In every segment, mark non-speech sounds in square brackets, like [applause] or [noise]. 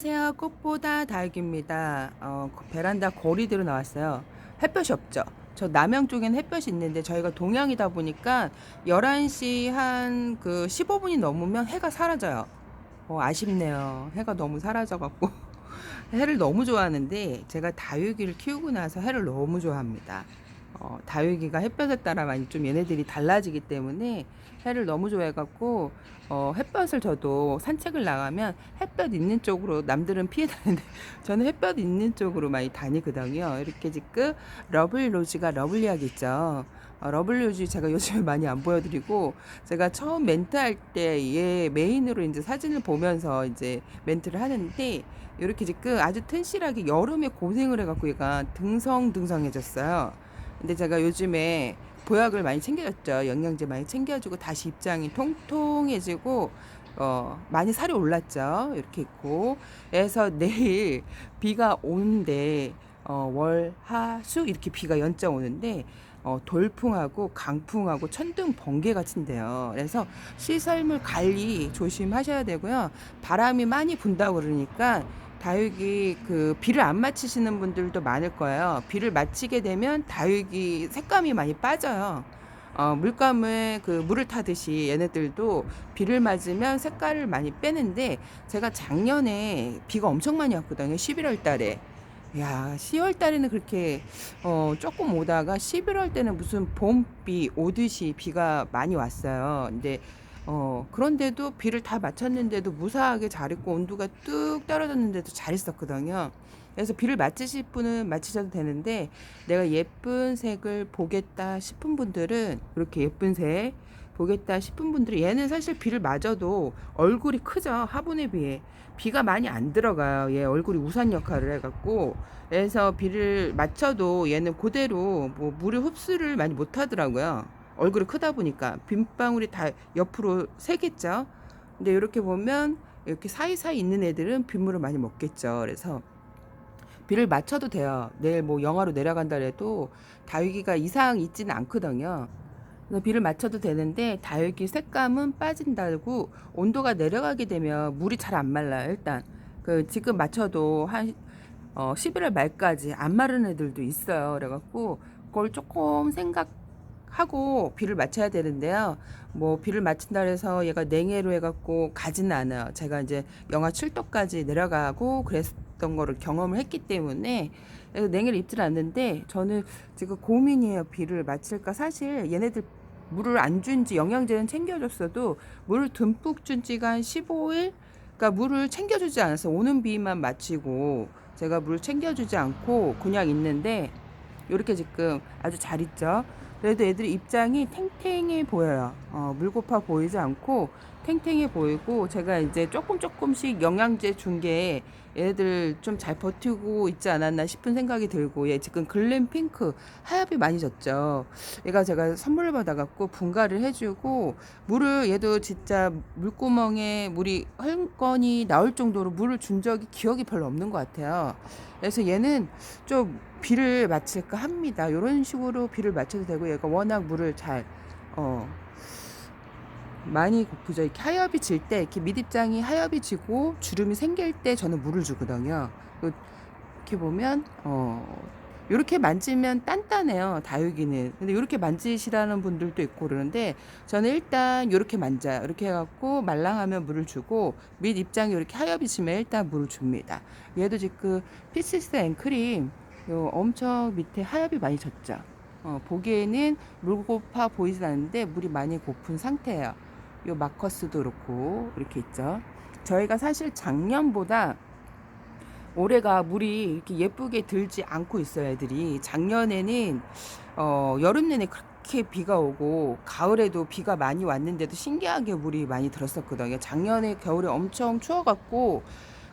안녕하세요. 꽃보다 다육입니다. 어, 그 베란다 거리대로 나왔어요. 햇볕이 없죠. 저 남양 쪽엔 햇볕이 있는데 저희가 동양이다 보니까 11시 한 그 15분이 넘으면 해가 사라져요. 어, 아쉽네요. 해가 너무 사라져갖고. [laughs] 해를 너무 좋아하는데 제가 다육이를 키우고 나서 해를 너무 좋아합니다. 어, 다육이가 햇볕에 따라 많이 좀 얘네들이 달라지기 때문에 해를 너무 좋아해갖고 어, 햇볕을 저도 산책을 나가면 햇볕 있는 쪽으로 남들은 피해 다니는데 [laughs] 저는 햇볕 있는 쪽으로 많이 다니거든요. 이렇게 지금 러블로즈가 러블리하게 있죠. 어, 러블로즈 제가 요즘에 많이 안 보여드리고 제가 처음 멘트 할 때 얘 메인으로 이제 사진을 보면서 이제 멘트를 하는데 이렇게 지금 아주 튼실하게 여름에 고생을 해갖고 얘가 등성등성해졌어요. 근데 제가 요즘에 보약을 많이 챙겨줬죠. 영양제 많이 챙겨주고 다시 입장이 통통해지고 어 많이 살이 올랐죠. 이렇게 있고 그래서 내일 비가 오는데 어, 월, 하, 수 이렇게 비가 연짜 오는데 어, 돌풍하고 강풍하고 천둥 번개 같은데요. 그래서 시설물 관리 조심하셔야 되고요. 바람이 많이 분다고 그러니까 다육이 그 비를 안 맞히시는 분들도 많을 거예요. 비를 맞히게 되면 다육이 색감이 많이 빠져요. 어, 물감을 그 물을 타듯이 얘네들도 비를 맞으면 색깔을 많이 빼는데 제가 작년에 비가 엄청 많이 왔거든요. 11월 달에. 야, 10월 달에는 그렇게 어, 조금 오다가 11월 때는 무슨 봄비 오듯이 비가 많이 왔어요. 근데 어, 그런데도 비를 다 맞췄는데도 무사하게 잘 있고 온도가 뚝 떨어졌는데도 잘 있었거든요. 그래서 비를 맞으실 분은 맞히셔도 되는데 내가 예쁜 색을 보겠다 싶은 분들은 그렇게 예쁜 색 보겠다 싶은 분들이 얘는 사실 비를 맞아도 얼굴이 크죠 화분에 비해. 비가 많이 안 들어가요. 얘 얼굴이 우산 역할을 해갖고. 그래서 비를 맞춰도 얘는 그대로 뭐 물을 흡수를 많이 못 하더라고요 얼굴이 크다 보니까 빗방울이 다 옆으로 새겠죠 근데 이렇게 보면 이렇게 사이사이 있는 애들은 빗물을 많이 먹겠죠 그래서 비를 맞춰도 돼요. 내일 뭐 영하로 내려간다 해도 다육이가 이상 있지는 않거든요. 그래서 비를 맞춰도 되는데 다육이 색감은 빠진다고 온도가 내려가게 되면 물이 잘 안 말라요. 일단 그 지금 맞춰도 한 어, 11월 말까지 안 마른 애들도 있어요. 그래갖고 그걸 조금 생각 하고 비를 맞춰야 되는데요. 뭐 비를 맞춘다 해서 얘가 냉해로 해갖고 가지는 않아요. 제가 이제 영하 7도까지 내려가고 그랬던 거를 경험을 했기 때문에 그래서 냉해를 입질 않는데 저는 지금 고민이에요. 비를 맞힐까? 사실 얘네들 물을 안 준지 영양제는 챙겨줬어도 물을 듬뿍 준 지가 한 15일 그러니까 물을 챙겨주지 않아서 오는 비만 마치고 제가 물을 챙겨주지 않고 그냥 있는데 이렇게 지금 아주 잘 있죠. 그래도 애들이 입장이 탱탱해 보여요. 어, 물고파 보이지 않고 탱탱해 보이고 제가 이제 조금 조금씩 영양제 준 게 얘네들 좀 잘 버티고 있지 않았나 싶은 생각이 들고 얘 지금 글램 핑크 하얗게 많이 졌죠. 얘가 제가 선물을 받아갖고 분갈을 해주고 물을 얘도 진짜 물구멍에 물이 헐건이 나올 정도로 물을 준 적이 기억이 별로 없는 것 같아요. 그래서 얘는 좀 비를 맞힐까 합니다. 이런 식으로 비를 맞춰도 되고 얘가 워낙 물을 잘 어, 많이 고프죠. 이렇게 하엽이 질 때 이렇게 밑입장이 하엽이 지고 주름이 생길 때 저는 물을 주거든요. 이렇게 보면 어 이렇게 만지면 단단해요. 다육이는. 근데 이렇게 만지시라는 분들도 있고 그러는데 저는 일단 이렇게 만져요. 이렇게 해갖고 말랑하면 물을 주고 밑 입장이 이렇게 하엽이 지면 일단 물을 줍니다. 얘도 지금 피시스 앤크림 요 엄청 밑에 하엽이 많이 졌죠. 어, 보기에는 물 고파 보이진 않는데 물이 많이 고픈 상태예요. 요 마커스도 그렇고 이렇게 있죠. 저희가 사실 작년보다 올해가 물이 이렇게 예쁘게 들지 않고 있어요, 애들이. 작년에는 어, 여름 내내 그렇게 비가 오고 가을에도 비가 많이 왔는데도 신기하게 물이 많이 들었었거든요. 작년에 겨울에 엄청 추워갖고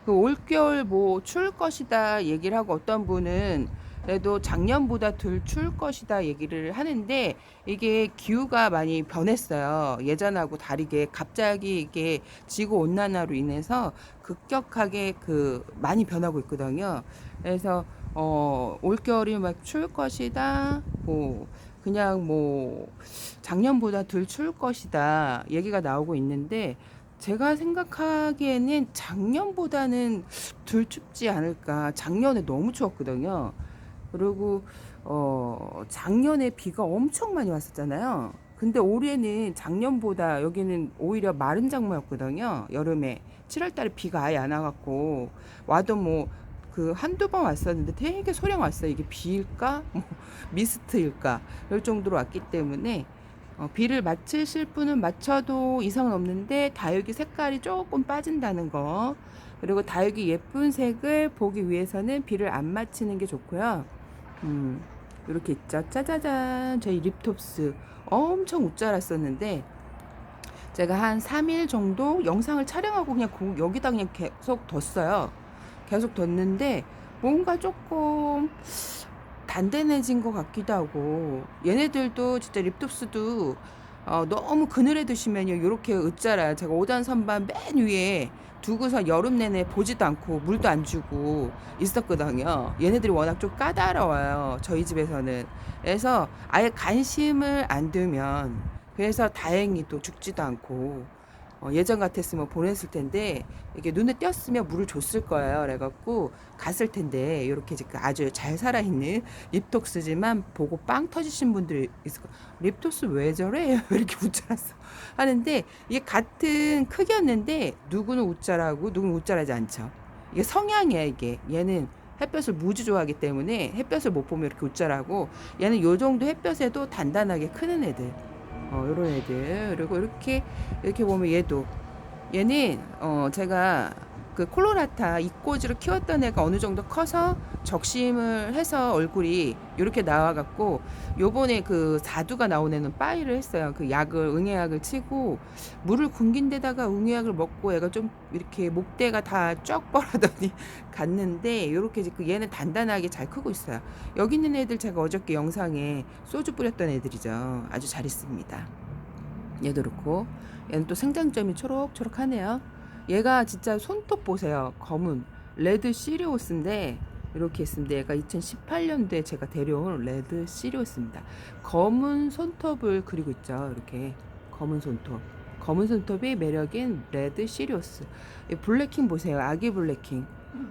그 올겨울 뭐 추울 것이다 얘기를 하고 어떤 분은 그래도 작년보다 덜 추울 것이다 얘기를 하는데 이게 기후가 많이 변했어요. 예전하고 다르게 갑자기 이게 지구 온난화로 인해서 급격하게 그 많이 변하고 있거든요. 그래서 어 올겨울이 막 추울 것이다. 뭐 그냥 뭐 작년보다 덜 추울 것이다 얘기가 나오고 있는데 제가 생각하기에는 작년보다는 덜 춥지 않을까. 작년에 너무 추웠거든요. 그리고 어 작년에 비가 엄청 많이 왔었잖아요. 근데 올해는 작년보다 여기는 오히려 마른 장마였거든요. 여름에 7월 달에 비가 아예 안 와갖고 와도 뭐 그 한두 번 왔었는데 되게 소량 왔어요. 이게 비일까? 뭐 미스트일까? 이럴 정도로 왔기 때문에 어, 비를 맞추실 분은 맞춰도 이상은 없는데 다육이 색깔이 조금 빠진다는 거 그리고 다육이 예쁜 색을 보기 위해서는 비를 안 맞히는 게 좋고요. 음, 이렇게 있죠. 짜자잔 저희 립톱스 엄청 웃자랐었는데 제가 한 3일 정도 영상을 촬영하고 그냥 고- 여기다 그냥 계속 뒀어요. 계속 뒀는데 뭔가 조금 단단해진 것 같기도 하고 얘네들도 진짜 립톱스도 어, 너무 그늘에 두시면요 요렇게 으짜라 제가 5단 선반 맨 위에 두고서 여름 내내 보지도 않고 물도 안 주고 있었거든요. 얘네들이 워낙 좀 까다로워요 저희 집에서는. 그래서 아예 관심을 안 두면 그래서 다행히 또 죽지도 않고 어, 예전 같았으면 보냈을 텐데 이게 눈에 띄었으면 물을 줬을 거예요. 그래갖고 갔을 텐데 이렇게 지금 아주 잘 살아있는 립톡스지만 보고 빵 터지신 분들이 있을 거. 립톡스 왜 저래? [laughs] 왜 이렇게 웃자랐어? 하는데 이게 같은 크기였는데 누구는 웃자라고 누구는 웃자라지 않죠. 이게 성향이야 이게. 얘는 햇볕을 무지 좋아하기 때문에 햇볕을 못 보면 이렇게 웃자라고 얘는 요 정도 햇볕에도 단단하게 크는 애들. 어, 요런 애들. 그리고 이렇게, 이렇게 보면 얘도. 얘는, 어, 제가 그 콜로라타 이꼬지로 키웠던 애가 어느 정도 커서 적심을 해서 얼굴이 이렇게 나와갖고 요번에 그 사두가 나온 애는 빠이를 했어요. 그 약을, 응애약을 치고 물을 굶긴 데다가 응애약을 먹고 애가 좀 이렇게 목대가 다쩍 뻘하더니 [laughs] 갔는데 요렇게 그 얘는 단단하게 잘 크고 있어요. 여기 있는 애들 제가 어저께 영상에 소주 뿌렸던 애들이죠. 아주 잘 있습니다. 얘도 그렇고 얘는 또 생장점이 초록초록하네요. 얘가 진짜 손톱 보세요. 검은 레드 시리오스인데 이렇게 있습니다. 얘가 2018년도에 제가 데려온 레드 시리오스입니다. 검은 손톱을 그리고 있죠. 이렇게 검은 손톱. 검은 손톱이 매력인 레드 시리오스. 이 블랙킹 보세요. 아기 블랙킹.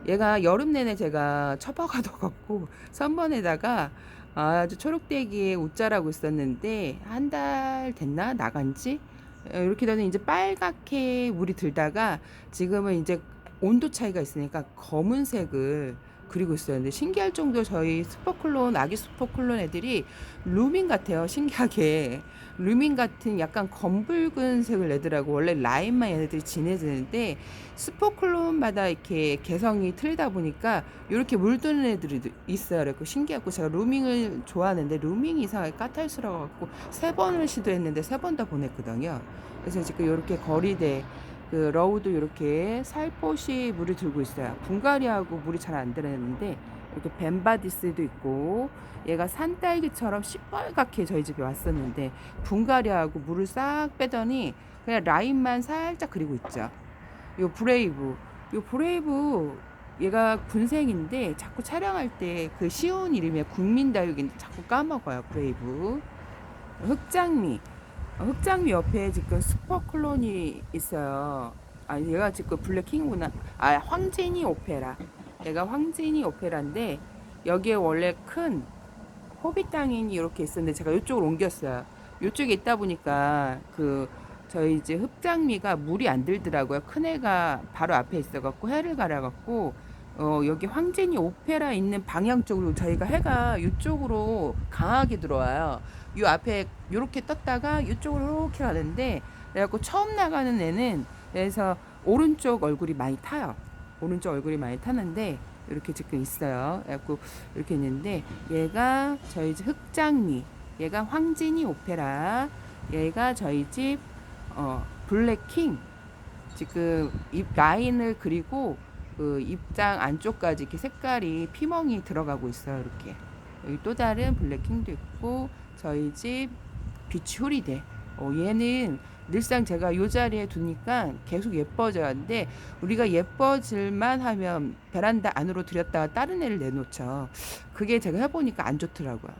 얘가 여름 내내 제가 처박아둬갖고 [laughs] 선번에다가 아주 초록대기에 웃자라고 있었는데 한 달 됐나 나간지 어, 이렇게 되면 이제 빨갛게 물이 들다가 지금은 이제 온도 차이가 있으니까 검은색을 그리고 있었는데 신기할 정도로 저희 스포클론 아기 스포클론 애들이 루밍 같아요 신기하게. 루밍 같은 약간 검붉은 색을 내더라고. 원래 라인만 얘네들이 진해지는데 스포클론마다 이렇게 개성이 틀리다 보니까 이렇게 물드는 애들이 있어요. 그래고 신기하고 제가 루밍을 좋아하는데 루밍이 이상하게 까탈스러워 갖고 세 번을 시도했는데 세 번 다 보냈거든요. 그래서 지금 이렇게 거리대 그 러우도 이렇게 살포시 물을 들고 있어요. 분갈이하고 물이 잘 안 들어있는데 이렇게 벤바디스도 있고 얘가 산딸기처럼 시뻘겋게 저희 집에 왔었는데 분갈이하고 물을 싹 빼더니 그냥 라인만 살짝 그리고 있죠. 요 브레이브, 요 브레이브 얘가 군생인데 자꾸 촬영할 때 그 쉬운 이름이야 국민다육인데 자꾸 까먹어요 브레이브. 흑장미. 어, 흑장미 옆에 지금 슈퍼클론이 있어요. 아, 얘가 지금 블랙킹구나. 아, 황진이 오페라. 얘가 황진이 오페라인데 여기에 원래 큰 호빗 땅인이 이렇게 있었는데 제가 이쪽으로 옮겼어요. 이쪽에 있다 보니까 그 저희 이제 흑장미가 물이 안 들더라고요. 큰 애가 바로 앞에 있어갖고 해를 갈아갖고 어, 여기 황진이 오페라 있는 방향 쪽으로 저희가 해가 이쪽으로 강하게 들어와요. 요 앞에 요렇게 떴다가 이쪽으로 이렇게 가는데 그래갖고 처음 나가는 애는 그래서 오른쪽 얼굴이 많이 타요. 오른쪽 얼굴이 많이 타는데 이렇게 지금 있어요. 그래갖고 이렇게 있는데 얘가 저희 집 흑장미, 얘가 황진이 오페라, 얘가 저희 집 어, 블랙킹. 지금 입 라인을 그리고 그 입장 안쪽까지 이렇게 색깔이 피멍이 들어가고 있어요. 이렇게 여기 또 다른 블랙킹도 있고 저희 집 비치 호리데. 어, 얘는 늘상 제가 이 자리에 두니까 계속 예뻐져야 하는데 우리가 예뻐질만 하면 베란다 안으로 들였다가 다른 애를 내놓죠. 그게 제가 해보니까 안 좋더라고요.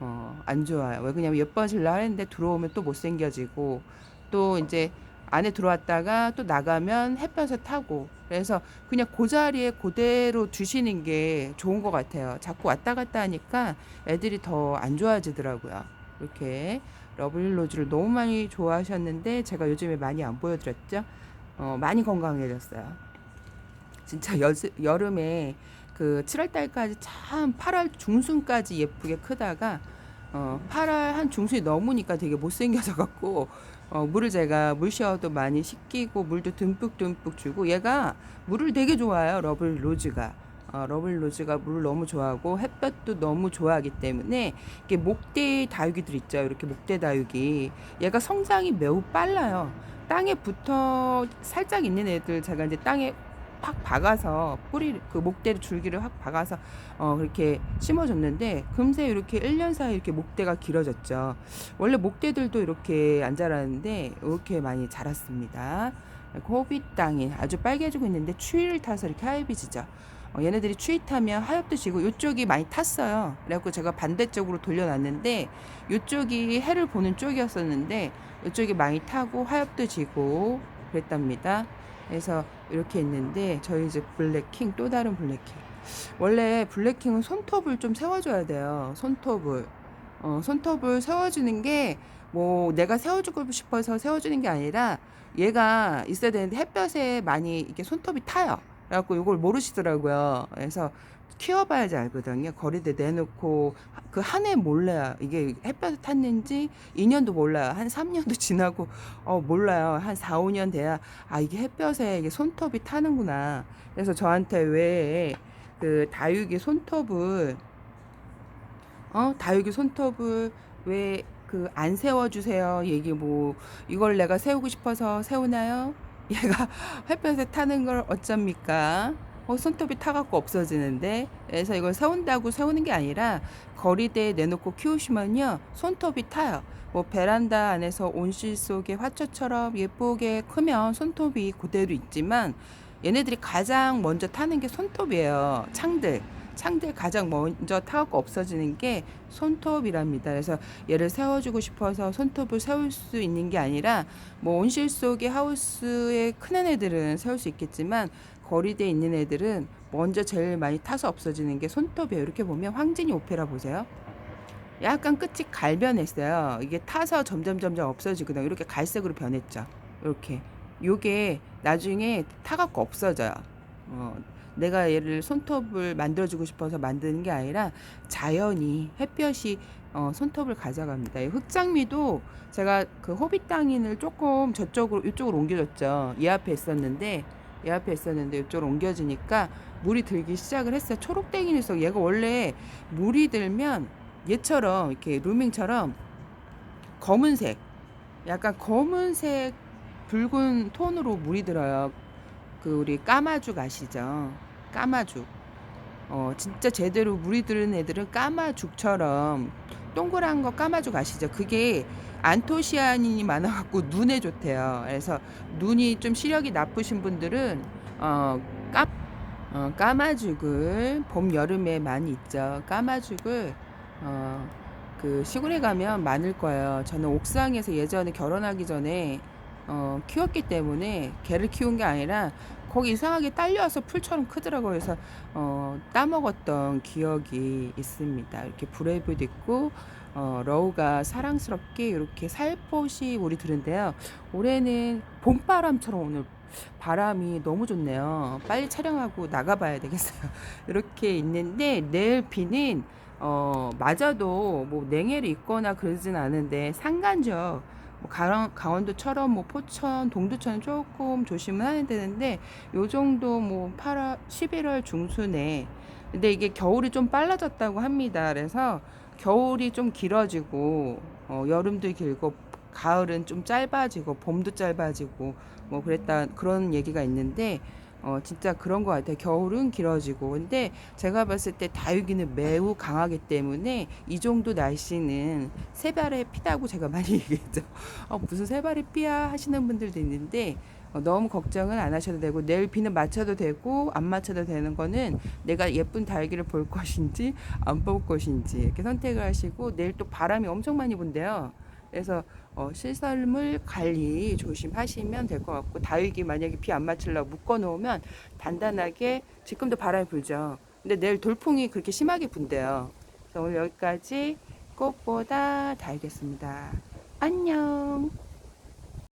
어, 안 좋아요. 왜 그냐면 예뻐질라 하는데 들어오면 또 못생겨지고 또 이제 안에 들어왔다가 또 나가면 햇볕에 타고 그래서 그냥 그 자리에 그대로 두시는 게 좋은 것 같아요. 자꾸 왔다 갔다 하니까 애들이 더 안 좋아지더라고요. 이렇게 러블로즈를 너무 많이 좋아하셨는데 제가 요즘에 많이 안 보여드렸죠. 어, 많이 건강해졌어요. 진짜 여, 여름에 그 7월 달까지 참 8월 중순까지 예쁘게 크다가 어, 8월 한 중순이 넘으니까 되게 못생겨져 갖고 어, 물을 제가 물샤워도 많이 시키고 물도 듬뿍듬뿍 주고 얘가 물을 되게 좋아해요 러블 로즈가. 어, 러블 로즈가 물을 너무 좋아하고 햇볕도 너무 좋아하기 때문에 이게 목대 다육이들 있죠 이렇게 목대 다육이. 얘가 성장이 매우 빨라요. 땅에 붙어 살짝 있는 애들 제가 이제 땅에 팍 박아서 뿌리 그 목대를 줄기를 확 박아서 어 그렇게 심어줬는데 금세 이렇게 1년 사이 이렇게 목대가 길어졌죠. 원래 목대들도 이렇게 안 자라는데 이렇게 많이 자랐습니다. 호빗 땅이 아주 빨개지고 있는데 추위를 타서 이렇게 하얗게 지죠. 어, 얘네들이 추위 타면 하엽도 지고 이쪽이 많이 탔어요. 그래갖고 제가 반대쪽으로 돌려놨는데 이쪽이 해를 보는 쪽이었었는데 이쪽이 많이 타고 하엽도 지고 그랬답니다. 그래서 이렇게 있는데 저희 이제 블랙킹 또 다른 블랙킹. 원래 블랙킹은 손톱을 좀 세워줘야 돼요 손톱을. 어, 손톱을 세워주는 게 뭐 내가 세워주고 싶어서 세워주는 게 아니라 얘가 있어야 되는데 햇볕에 많이 이게 손톱이 타요. 그래갖고 이걸 모르시더라고요. 그래서 키워봐야지 알거든요. 거리대 내놓고 그 한 해 몰라요. 이게 햇볕에 탔는지 2년도 몰라요. 한 3년도 [laughs] 지나고 어 몰라요. 한 4, 5년 돼야 아 이게 햇볕에 이게 손톱이 타는구나. 그래서 저한테 왜 그 다육이 손톱을 어? 다육이 손톱을 왜 그 안 세워주세요? 얘기 뭐 이걸 내가 세우고 싶어서 세우나요? 얘가 [laughs] 햇볕에 타는 걸 어쩝니까 어, 손톱이 타갖고 없어지는데 그래서 이걸 세운다고 세우는 게 아니라 거리대에 내놓고 키우시면요 손톱이 타요. 뭐 베란다 안에서 온실 속의 화초처럼 예쁘게 크면 손톱이 그대로 있지만 얘네들이 가장 먼저 타는 게 손톱이에요 창들 창들 가장 먼저 타갖고 없어지는 게 손톱이랍니다. 그래서 얘를 세워주고 싶어서 손톱을 세울 수 있는 게 아니라 뭐 온실 속의 하우스에 큰 애들은 세울 수 있겠지만 거리대에 있는 애들은 먼저 제일 많이 타서 없어지는 게 손톱이에요. 이렇게 보면 황진이 오페라 보세요. 약간 끝이 갈변했어요. 이게 타서 점점 점점 없어지거든요. 이렇게 갈색으로 변했죠. 이렇게. 요게 나중에 타갖고 없어져요. 어, 내가 얘를 손톱을 만들어주고 싶어서 만드는 게 아니라 자연이 햇볕이 어, 손톱을 가져갑니다. 이 흑장미도 제가 그 호빗 땅인을 조금 저쪽으로 이쪽으로 옮겨줬죠. 얘 앞에 있었는데 얘 앞에 있었는데 이쪽으로 옮겨지니까 물이 들기 시작을 했어요. 초록땡이에서 얘가 원래 물이 들면 얘처럼 이렇게 루밍처럼 검은색, 약간 검은색 붉은 톤으로 물이 들어요. 그 우리 까마죽 아시죠? 까마죽. 어, 진짜 제대로 물이 들은 애들은 까마죽처럼 동그란 거 까마죽 아시죠? 그게 안토시아닌이 많아갖고 눈에 좋대요. 그래서 눈이 좀 시력이 나쁘신 분들은 어, 까, 어, 까마죽을 봄 여름에 많이 있죠. 까마죽을 어, 그 시골에 가면 많을 거예요. 저는 옥상에서 예전에 결혼하기 전에 어, 키웠기 때문에 개를 키운 게 아니라 거기 이상하게 딸려와서 풀처럼 크더라고요. 그래서 어, 따먹었던 기억이 있습니다. 이렇게 브레이브도 있고 어, 러우가 사랑스럽게 이렇게 살포시 우리 들은데요. 올해는 봄바람처럼 오늘 바람이 너무 좋네요. 빨리 촬영하고 나가봐야 되겠어요. [laughs] 이렇게 있는데 내일 비는 어, 맞아도 뭐 냉해를 입거나 그러진 않은데 상간죠. 뭐 강원, 강원도처럼 뭐 포천, 동두천은 조금 조심을 해야 되는데 요 정도 뭐 8월, 11월 중순에 근데 이게 겨울이 좀 빨라졌다고 합니다. 그래서 겨울이 좀 길어지고 어, 여름도 길고 가을은 좀 짧아지고 봄도 짧아지고 뭐 그랬다 그런 얘기가 있는데 어 진짜 그런 것 같아요. 겨울은 길어지고 근데 제가 봤을 때 다육이는 매우 강하기 때문에 이 정도 날씨는 세발의 피다고 제가 [laughs] 많이 얘기했죠. 어 무슨 세발의 피야 하시는 분들도 있는데 어, 너무 걱정은 안 하셔도 되고 내일 비는 맞춰도 되고 안 맞춰도 되는 거는 내가 예쁜 다육이를 볼 [laughs] 것인지 안 볼 것인지 이렇게 선택을 하시고 내일 또 바람이 엄청 많이 분대요. 그래서 어, 시설물 관리 조심하시면 될 것 같고 다육이 만약에 비 안 맞추려고 묶어 놓으면 단단하게 지금도 바람이 불죠. 근데 내일 돌풍이 그렇게 심하게 분대요. 그래서 오늘 여기까지 꽃보다 다육이었습니다. 안녕.